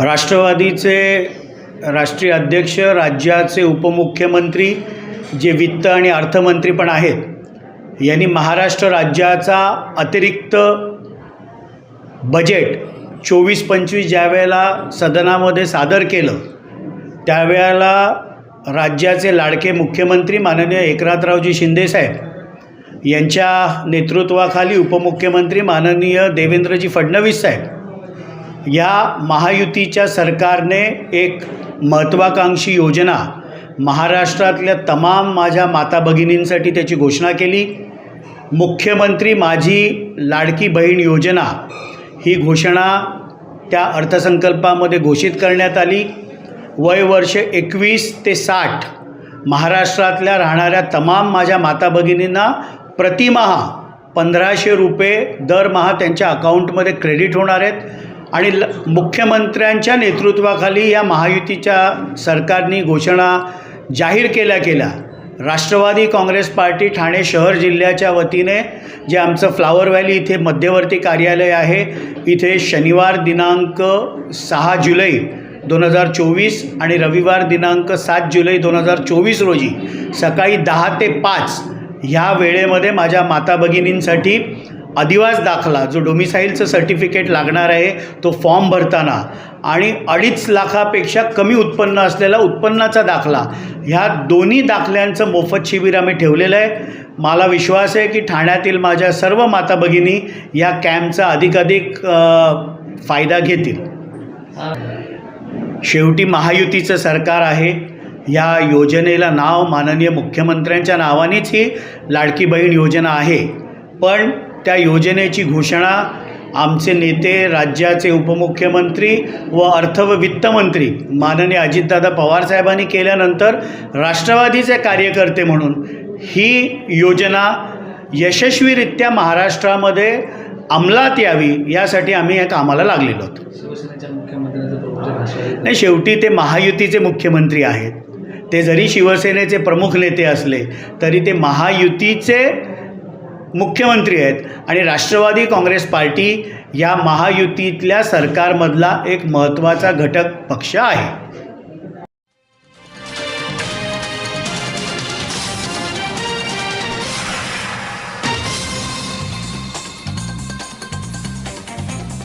राष्ट्रवादीचे राष्ट्रीय अध्यक्ष राज्याचे उपमुख्यमंत्री जे वित्त आणि अर्थमंत्री पण आहेत यांनी महाराष्ट्र राज्याचा अतिरिक्त बजेट चोवीस पंचवीस ज्यावेळेला सदनामध्ये सादर केलं त्यावेळेला राज्याचे लाडके मुख्यमंत्री माननीय एकनाथरावजी शिंदेसाहेब यांच्या नेतृत्वाखाली उपमुख्यमंत्री माननीय देवेंद्रजी फडणवीस साहेब या महायुतीच्या सरकारने एक महत्त्वाकांक्षी योजना महाराष्ट्रातल्या तमाम माझ्या माता भगिनींसाठी त्याची घोषणा केली. मुख्यमंत्री माझी लाडकी बहीण योजना ही घोषणा त्या अर्थसंकल्पामध्ये घोषित करण्यात आली. वय वर्ष एकवीस ते साठ महाराष्ट्रातल्या राहणाऱ्या तमाम माझ्या माता भगिनींना प्रतिमहा पंधराशे रुपये दरमहा त्यांच्या अकाउंटमध्ये क्रेडिट होणार आहेत. आणि ल मुख्यमंत्र्यांच्या नेतृत्वाखाली या महायुतीच्या सरकारनी घोषणा जाहीर केल्या केल्या राष्ट्रवादी काँग्रेस पार्टी ठाणे शहर जिल्ह्याच्या वतीने जे आमचं फ्लावर व्हॅली इथे मध्यवर्ती कार्यालय आहे इथे शनिवार दिनांक सहा जुलै दोन हजार चोवीस आणि रविवार दिनांक सात जुलै दोन हजार चोवीस रोजी सकाळी दहा ते पाच ह्या वेळेमध्ये माझ्या माता भगिनींसाठी अधिवास दाखला जो डोमिसाईलचं सर्टिफिकेट लागणार आहे तो फॉर्म भरताना. आणि अडीच लाखापेक्षा कमी उत्पन्न असलेला उत्पन्नाचा दाखला. ह्या दोन्ही दाखल्यांचं मोफत शिबिर आम्ही ठेवलेलं आहे. मला विश्वास आहे की ठाण्यातील माझ्या सर्व माता भगिनी या कॅम्पचा अधिकाधिक फायदा घेतील. शेवटी महायुतीचं सरकार आहे. या योजनेला नाव माननीय मुख्यमंत्र्यांच्या नावानेच ही लाडकी बहीण योजना आहे. पण त्या योजनेची घोषणा आमचे नेते राज्याचे उपमुख्यमंत्री व अर्थ व वित्तमंत्री माननीय अजितदादा पवारसाहेबांनी केल्यानंतर राष्ट्रवादीचे कार्यकर्ते म्हणून ही योजना यशस्वीरित्या महाराष्ट्रामध्ये अंमलात यावी यासाठी आम्ही या कामाला लागलेलो आहोत. नाही शेवटी ते महायुतीचे मुख्यमंत्री आहेत. ते जरी शिवसेनेचे प्रमुख नेते असले तरी ते महायुतीचे मुख्यमंत्री आहेत. आणि राष्ट्रवादी काँग्रेस पार्टी या महायुतीतल्या सरकारमधला एक महत्त्वाचा घटक पक्ष आहे.